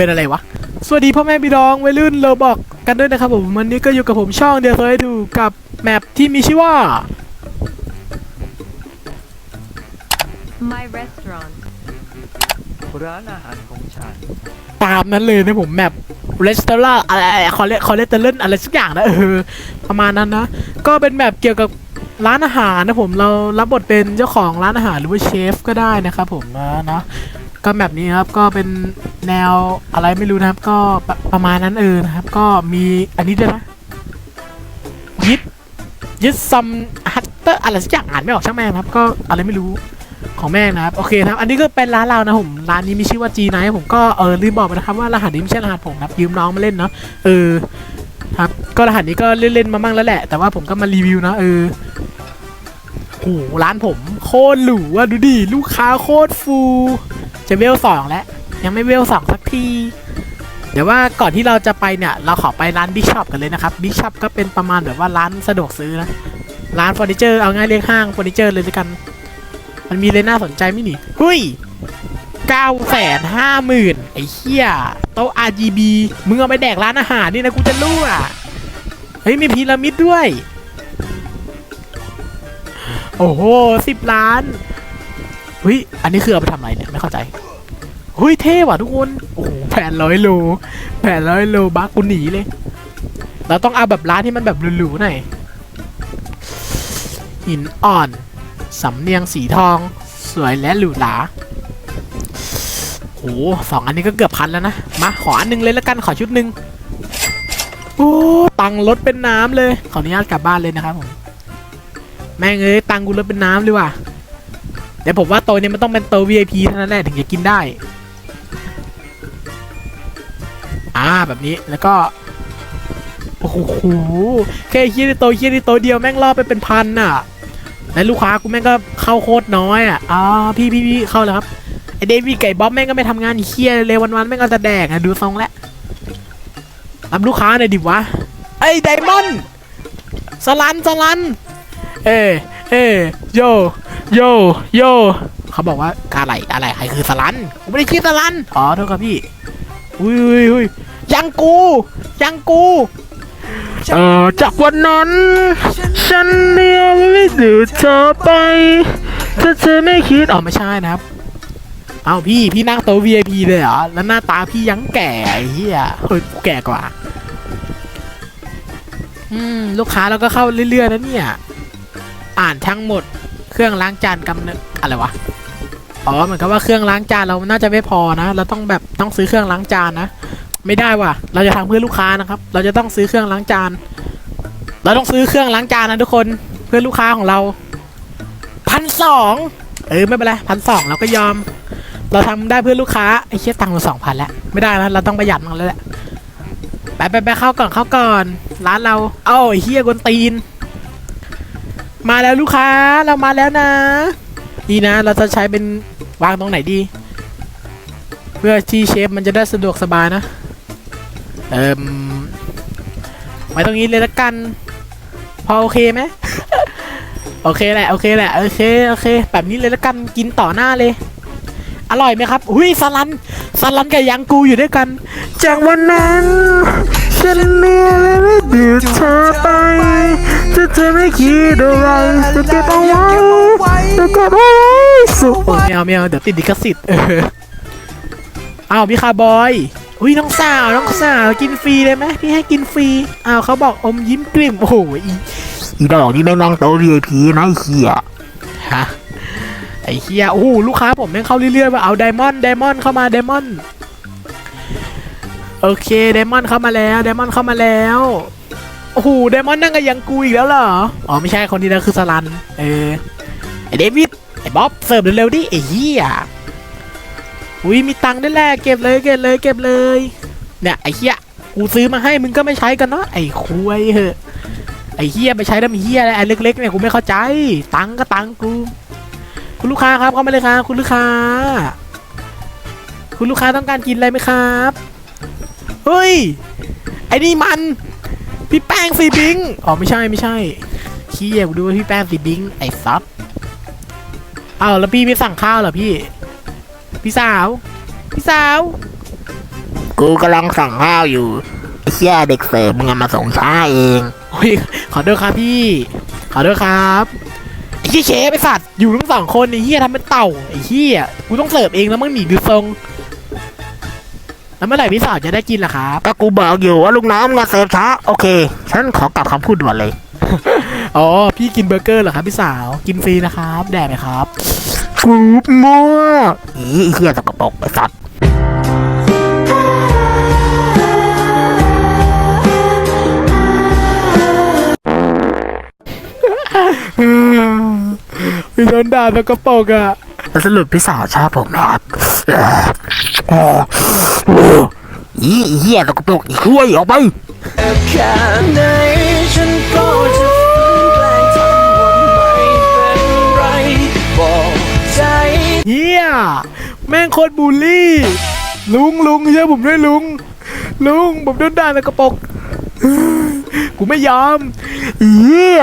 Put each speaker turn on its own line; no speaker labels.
เป็นอะไรวะ สวัสดีพ่อแม่พี่น้องวัยรุ่นเราบอกกันด้วยนะครับผมวันนี้ก็อยู่กับผมช่องเดียวเคยดูกับแมปที่มีชื่อว่า
My restaurant.
ร้านอาหารของฉัน
ตามนั้นเลยนะผมแมปเรสตอร่าอะไรคอเลคอเลเตเลนอะไรสักอย่างนะเออประมาณนั้นนะ ก็เป็นแมปเกี่ยวกับร้านอาหารนะผมเรารับบทเป็นเจ้าของร้านอาหารหรือว่าเชฟก็ได้นะครับผมนะเนาะ ก็แบบนี้ครับก็เป็นแนวอะไรไม่รู้นะครับ ก็ประประมาณนั้นเออนะครับ ก็มีอันนี้ด้วยนะยึดยึดซัมฮัตเตอร์อะไรสักอย่างอ่านไม่ออกช่างแม่ครับ ก็อะไรไม่รู้ของแม่นะครับ โอเคนะครับ อันนี้ก็เป็นร้านเรานะผม ร้านนี้มีชื่อว่า G Night ผมก็เออลืมบอกไปนะครับว่ารหัสนี้ไม่ใช่รหัสผมนะครับยืมน้องมาเล่นเนาะเออครับก็รหัสนี้ก็เล่นๆมามั่งแล้วแหละ แต่ว่าผมก็มารีวิวนะเออโหร้านผมโคตรหรูอะดูดิลูกค้าโคตรฟู จะเวลสองแล้ว ยังไม่เวลสองสักทีเดี๋ยวว่าก่อนที่เราจะไปเนี่ย เราขอไปร้านบิ๊กช็อปกันเลยนะครับบิ๊กช็อปก็เป็นประมาณแบบว่าร้านสะดวกซื้อนะ ร้านเฟอร์นิเจอร์เอาง่ายเรียกห้างเฟอร์นิเจอร์เลยด้วยกัน มันมีเลยน่าสนใจไหมนี่เฮ้ยเก้าแสนห้าหมื่นไอ้เหี้ยโต๊ะ RGB มึงเอาไปแดกร้านอาหารนี่นะกูจะรู้อะเฮ้ยมีพีระมิดด้วย โอ้โหสิบล้าน เฮ้ย อันนี้คือเอาไปทำอะไรเนี่ย ไม่เข้าใจ เฮ้ย เท่ว่ะทุกคน โอ้โหแผ่นร้อยโล แผ่นร้อยโลบักกูหนีเลย เราต้องเอาแบบร้านที่มันแบบหรูๆหน่อย หินอ่อน สำเนียงสีทอง สวยและหรูหราโอ้สองอันนี้ก็เกือบพันแล้วนะ มา ขออันหนึงเลยแล้วกัน ขอชุดหนึ่งโอ้ ตังค์ลดเป็นน้ำเลย ขออนุญาตกลับบ้านเลยนะครับผม แม่งเอ้ย ตังค์กูลดเป็นน้ำเลยว่ะ เดี๋ยวผมว่าโต๊ะนี้มันต้องเป็นโต๊ะ VIP เท่านั้นแหละถึงจะกินได้ อ่าแบบนี้แล้วก็โอ้โหแค่เฮียในโต๊ะเฮียในโต๊ะเดียวแม่งล่อไปเป็นพันน่ะและลูกค้ากูแม่งก็เข้าโคตรน้อยอะอ่าพี่พี่พี่เข้าเลยครับไอเดวิดไก่บ๊อบแม่งก็ไม่ทำงานเฮียเลยวันวันๆแม่งก็จะแดกอะดูทรงแล้วรับลูกค้าหน่อยดิวะไอ้ไดมอนด์สลันสลัน เอ เอโยโยโยเขาบอกว่าอะไรอะไรใครคือสลันกูไม่ได้ชื่อสลันอ๋อโทษครับพี่อุ้ยอุ้ยอุ้ยยังกูยังกูเอ่อจากวันนั้น ฉันเนี่ยไม่ดูเธอไปถ้าเธอไม่คิดอ๋อไม่ใช่นะครับเอาพี่พี่นั่งโต๊ะ VIP เลยเหรอแล้วหน้าตาพี่ยังแก่ไอ้เหี้ยเฮ้ยกูแก่กว่า อืม ลูกค้าเราก็เข้าเรื่อยๆนะเนี่ย อ่านทั้งหมด เครื่องล้างจานกำเนิดอะไรวะ อ๋อเหมือนกับว่าเครื่องล้างจานเราน่าจะไม่พอนะ เราต้องแบบต้องซื้อเครื่องล้างจานนะ ไม่ได้ว่ะ เราจะทำเพื่อลูกค้านะครับ เราจะต้องซื้อเครื่องล้างจาน เราต้องซื้อเครื่องล้างจานนะทุกคนเพื่อลูกค้าของเราพันสองเออไม่เป็นไรพันสองเราก็ยอม เราทำได้เพื่อลูกค้าไอ้เชี่ยตังค์เราสองพันแล้วไม่ได้นะเราต้องประหยัดมันแล้วแหละไปไปไปเข้าก่อนเข้าก่อน ร้านเรา เอ้าไอ้เฮียกวนตีน มาแล้วลูกค้าเรามาแล้วนะ นี่นะเราจะใช้เป็นวางตรงไหนดี เพื่อที่เชฟมันจะได้สะดวกสบายนะ เอิมไว้ตรงนี้เลยละกัน พอโอเคไหมโอเคแหละโอเคแหละโอเคโอเค แบบนี้เลยละกันกินต่อหน้าเลย อร่อยไหมครับ อุ้ยสลันสลันกับยังกูอยู่ด้วยกันจากวันนั้น ฉันเนี่ยไม่ดูเธอไปจะเธอไม่คิดอะไรจะเก็บเอาไว้จะเก็บเอาไว้สุดไม่เอาไม่เอาเดี๋ยวติดดิขสิทธิ์เอออ้าวพี่คาร์บอยอุ้ยน้องสาวน้องสาวกินฟรีเลยไหมพี่ให้กินฟรีอ้าวเขาบอกอมยิ้มกลิ่มโอ้โหอี
อีดอกนี่ไม่นั่งโต๊ะ VIP นะไอ้เหี้ย
ฮะไอ้เฮียโอ้โหลูกค้าผมแม่งเข้าเรื่อยๆว่าเอาไดมอนด์ไดมอนด์เข้ามาไดมอนด์ โอเคไดมอนเข้ามาแล้วไดมอนเข้ามาแล้วโอ้โหไดมอนนั่งกับยังกูอีกแล้วเหรออ๋อไม่ใช่คนนี้นะคือสลันเออไอเดวิดไอบ๊อบเสิร์ฟเร็วๆดิไอเฮียอุ้ยมีตังค์ได้แหละเก็บเลยเก็บเลยเก็บเลยเนี่ยไอเฮียกูซื้อมาให้มึงก็ไม่ใช้กันเนาะไอคุยเหอะไอเฮียไปใช้ดำเฮียอะไรไอเล็กๆเนี่ยกูไม่เข้าใจ ตังค์ก็ตังค์กู คุณลูกค้าครับเข้ามาเลยครับคุณลูกค้า คุณลูกค้าต้องการกินอะไรไหมครับ เฮ้ย ไอ้นี่มัน พี่แป้งสีบิง อ๋อไม่ใช่ไม่ใช่ขี้เกียจดูว่าพี่แป้งสีบิง ไอ้ซับอ้าวแล้วพี่ไม่สั่งข้าวเหรอพี่ พี่สาว พี่สาว
กูกำลังสั่งข้าวอยู่ไอ้เชี่ยเด็กเสิร์ฟมึงเอามาส่งช้าเอง
โอ้ยขอโทษครับพี่ ขอโทษครับไอ้เหี้ยเชฟไอ้สัตว์อยู่ทั้งสองคนไอ้เหี้ยทำเป็นเต่าไอ้เหี้ยกูต้องเสิร์ฟเองแล้วมึงหนีดูทรง แล้วเมื่อไหร่พี่สาวจะได้กินล่ะครับ
ก็กูบอกอยู่ว่าลูกน้องมึงมาเสิร์ฟช้าโอเค ฉันขอกลับคำพูดด่วนเลย
อ๋อ พี่กินเบอร์เกอร์เหรอครับพี่สาว กินฟรีนะครับ แดดไหมครับ
กูมั่วอีไอ้เหี้ยสกปรกไอ้สัตว์
พี่โดนด่าตะกระปรกอะ
แล้วสรุปพี่สาวชอบผมนะครับ อีเหี้ยสกปรกช่วยออกไป
แค่ไหนฉันก็จะฝืนแกล้งทำวนไม่เป็นไรบอกใจ
เฮียแม่งโคตรบูลลี่ ลุงลุงเชื่อผมด้วยลุง ลุงผมโดนด่าตะกระปรกกูไม่ยอม
เหี้ย